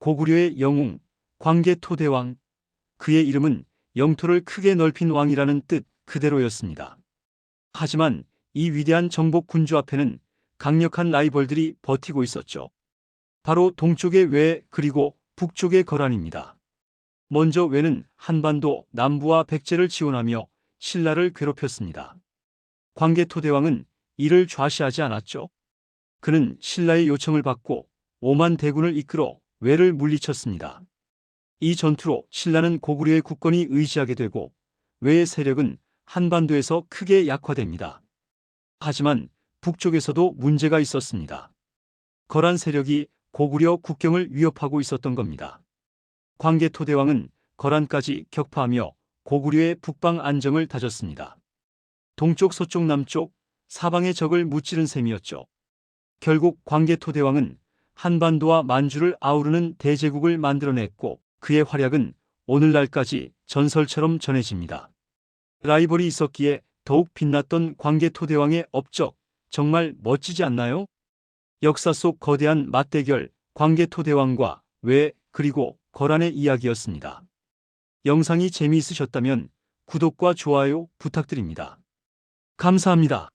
고구려의 영웅, 광개토대왕. 그의 이름은 영토를 크게 넓힌 왕이라는 뜻 그대로였습니다. 하지만 이 위대한 정복 군주 앞에는 강력한 라이벌들이 버티고 있었죠. 바로 동쪽의 외 그리고 북쪽의 거란입니다. 먼저 외는 한반도 남부와 백제를 지원하며 신라를 괴롭혔습니다. 광개토대왕은 이를 좌시하지 않았죠. 그는 신라의 요청을 받고 오만 대군을 이끌어 외를 물리쳤습니다. 이 전투로 신라는 고구려의 국권이 의지하게 되고 외의 세력은 한반도에서 크게 약화됩니다. 하지만 북쪽에서도 문제가 있었습니다. 거란 세력이 고구려 국경을 위협하고 있었던 겁니다. 광개토대왕은 거란까지 격파하며 고구려의 북방 안정을 다졌습니다. 동쪽, 서쪽, 남쪽, 사방의 적을 무찌른 셈이었죠. 결국 광개토대왕은 한반도와 만주를 아우르는 대제국을 만들어냈고 그의 활약은 오늘날까지 전설처럼 전해집니다. 라이벌이 있었기에 더욱 빛났던 광개토대왕의 업적 정말 멋지지 않나요? 역사 속 거대한 맞대결 광개토대왕과 외 그리고 거란의 이야기였습니다. 영상이 재미있으셨다면 구독과 좋아요 부탁드립니다. 감사합니다.